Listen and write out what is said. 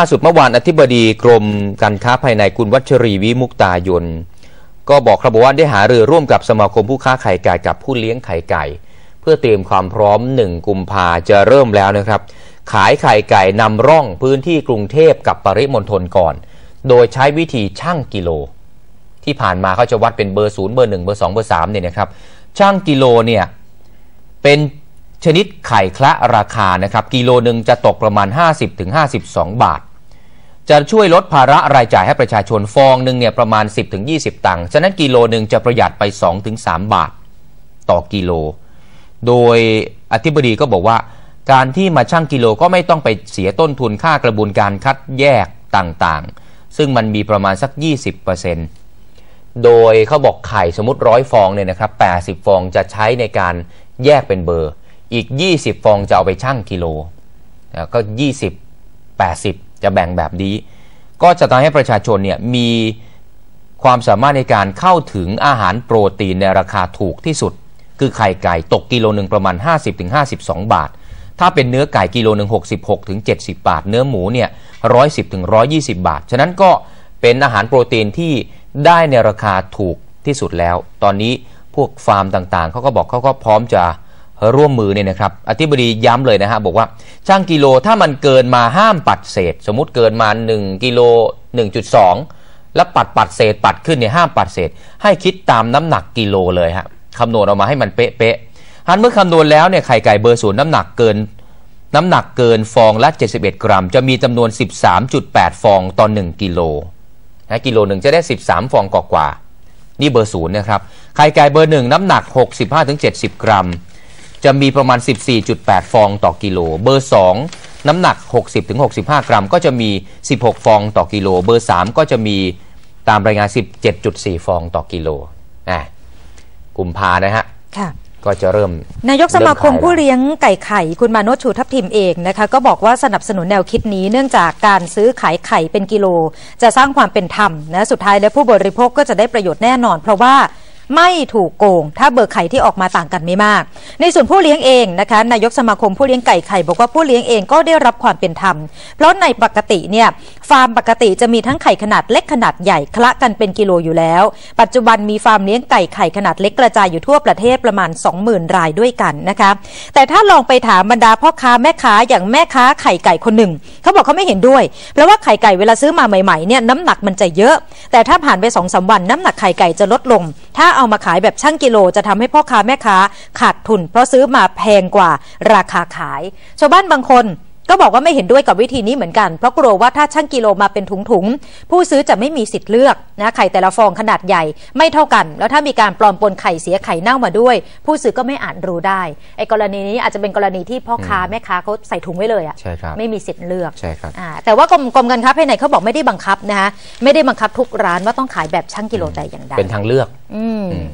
ล่าสุดเมื่อวานอธิบดีกรมการค้าภายในคุณวัชรีวิมุกตายนก็บอกครับว่าได้หารือร่วมกับสมาคมผู้ค้าไข่ไก่กับผู้เลี้ยงไข่ไก่ เพื่อเตรียมความพร้อมหนึ่งกุมภาจะเริ่มแล้วนะครับ ขายไข่ไก่นำร่องพื้นที่กรุงเทพกับปริมณฑลก่อน โดยใช้วิธีช่างกิโล ที่ผ่านมาเขาจะวัดเป็นเบอร์ศูนย์เบอร์หนึ่งเบอร์สองเบอร์สามเนี่ยนะครับช่างกิโลเนี่ยเป็นชนิดไข่คละราคานะครับกิโลหนึ่งจะตกประมาณ 50-52 บาท จะช่วยลดภาระรายจ่ายให้ประชาชนฟองหนึ่งเนี่ยประมาณ 10-20 ตังค์ ฉะนั้นกิโลหนึ่งจะประหยัดไป 2-3 บาท ต่อกิโล โดยอธิบดีก็บอกว่า การที่มาชั่งกิโลก็ไม่ต้องไปเสียต้นทุนค่ากระบวนการคัดแยกต่างๆ ซึ่งมันมีประมาณสัก 20%โดยเขาบอกไข่สมมติร้อยฟองเนี่ยนะครับ80 ฟองจะใช้ในการแยกเป็นเบอร์ อีก 20 ฟองจะเอาไปชั่งกิโล ก็ 20 80 จะแบ่งแบบนี้ ก็จะทำให้ประชาชนเนี่ยมีความสามารถในการเข้าถึงอาหารโปรตีนในราคาถูกที่สุด คือไข่ไก่ตกกิโลหนึ่งประมาณ 50-52 บาท ถ้าเป็นเนื้อไก่กิโลหนึ่ง66-70 บาท เนื้อหมูเนี่ย110-120 บาท ฉะนั้นก็เป็นอาหารโปรตีนที่ได้ในราคาถูกที่สุดแล้ว ตอนนี้พวกฟาร์มต่างๆเขาก็บอกเขาก็พร้อมจะ ร่วมมือเนี่ยนะครับอธิบดีย้ำเลยนะฮะบอกว่าช่างกิโลถ้ามันเกินมาห้ามปัดเศษ สมมุติเกินมา 1กิโล1.2 แล้วปัดปัดเศษ ปัดขึ้นเนี่ยห้ามปัดเศษ ให้คิดตามน้ำหนักกิโลเลยฮะคำนวณออกมาให้มันเป๊ะๆฮันเมื่อคำนวณแล้วเนี่ยไข่ไก่เบอร์ศูนย์น้ำหนักเกินน้ำหนักเกินฟองละ 71 กรัม จะมีจำนวน 13.8 ฟองต่อ 1 กิโลนะกิโลหนึ่งจะได้ 13 ฟองกว่าๆนี่เบอร์ศูนย์นะครับ ไข่ไก่เบอร์หนึ่งน้ำหนัก 65-70 กรัม จะมีประมาณ 14.8 ฟองต่อกิโล เบอร์ 2 น้ำหนัก 60-65 กรัม ก็จะมี 16 ฟองต่อกิโล เบอร์ 3 ก็จะมีตามรายงาน 17.4 ฟองต่อกิโลอะกุมภานะฮะค่ะก็จะเริ่ม นายกสมาคมผู้เลี้ยงไก่ไข่ คุณมาโนชูทัพทิมเองนะคะ ก็บอกว่าสนับสนุนแนวคิดนี้เนื่องจากการซื้อขายไข่เป็นกิโล จะสร้างความเป็นธรรมนะสุดท้ายแล้วผู้บริโภคก็จะได้ประโยชน์แน่นอน เพราะว่า ไม่ถูกโกง ถ้าเบอร์ไข่ที่ออกมาต่างกันไม่มาก ในส่วนผู้เลี้ยงเองนะคะนายกสมาคมผู้เลี้ยงไก่ไข่บอกว่าผู้เลี้ยงเองก็ได้รับความเป็นธรรม เพราะในปกติเนี่ยฟาร์มปกติจะมีทั้งไข่ขนาดเล็กขนาดใหญ่คละกันเป็นกิโลอยู่แล้ว ปัจจุบันมีฟาร์มเลี้ยงไก่ไข่ขนาดเล็กกระจายอยู่ทั่วประเทศประมาณ 20,000 รายด้วยกันนะคะแต่ถ้าลองไปถามบรรดาพ่อค้าแม่ค้าอย่างแม่ค้าไข่ไก่คนหนึ่งเขาบอกเขาไม่เห็นด้วย เพราะว่าไข่ไก่เวลาซื้อมาใหม่ๆเนี่ยน้ำหนักมันจะเยอะ แต่ถ้าผ่านไปสองสาวันน้ำหนักไข่ไก่จะลดลง ถ้าเอามาขายแบบช่างกิโลจะทำให้พ่อค้าแม่ค้าขาดทุน เพราะซื้อมาแพงกว่าราคาขาย ชาวบ้านบางคน ก็บอกว่าไม่เห็นด้วยกับวิธีนี้เหมือนกัน เพราะกลัวว่าถ้าช่างกิโลมาเป็นถุงๆ ผู้ซื้อจะไม่มีสิทธิ์เลือกนะไข่แต่ละฟองขนาดใหญ่ไม่เท่ากัน แล้วถ้ามีการปลอมปนไข่เสียไข่เน่ามาด้วย ผู้ซื้อก็ไม่อาจรู้ได้ไอ้กรณีนี้อาจจะเป็นกรณีที่พ่อค้าแม่ค้าเขาใส่ถุงไว้เลยอะใช่ครับไม่มีสิทธิ์เลือกใช่ครับอ่าแต่ว่ากรมกรมการค้าภายในเขาบอกไม่ได้บังคับนะคะไม่ได้บังคับทุกร้านว่าต้องขายแบบช่างกิโลแต่อย่างใดเป็นทางเลือก อืมอืม